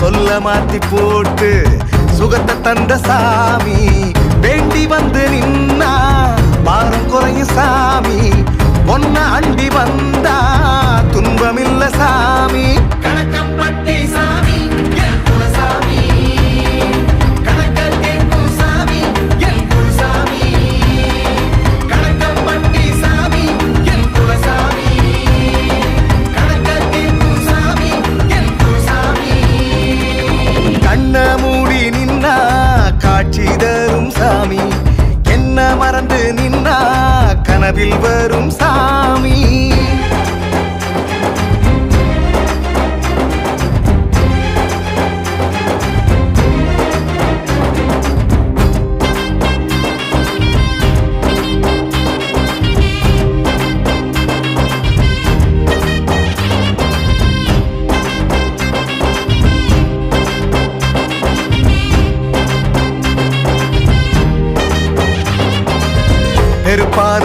சொல்ல மாத்தி போட்டு சுகத்தை தந்த சாமி வேண்டி வந்து நின்னா கனவில் வரும் சாமி. நெருப்பால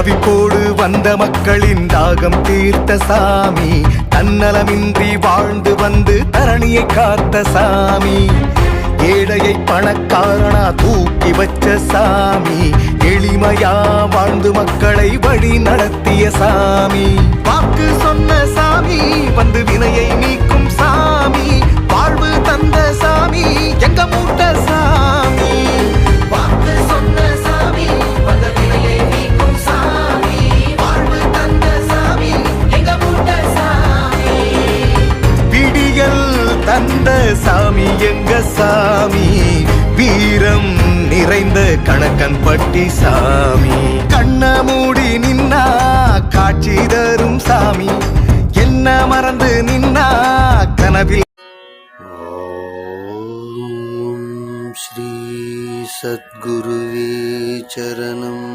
தவிப்போடு வந்த மக்களின் தாகம் தீர்த்த சாமி. தன்னலமின்றி வாழ்ந்து வந்து தரணியை காத்த சாமி. ஏழையை பணக்காரனா தூக்கி வச்ச சாமி. எளிமையா வாழ்ந்து மக்களை வழி நடத்திய சாமி. வாக்கு சொன்ன சாமி வந்து வினையை நீக்கும் சாமி. சாமி வீரம் நிறைந்த கணக்கன் பட்டி சாமி. கண்ண மூடி நின்னா காட்சி தரும் சாமி. என்ன மறந்து நின்னா கனவில் ஸ்ரீ சத்குருவே சரணம்.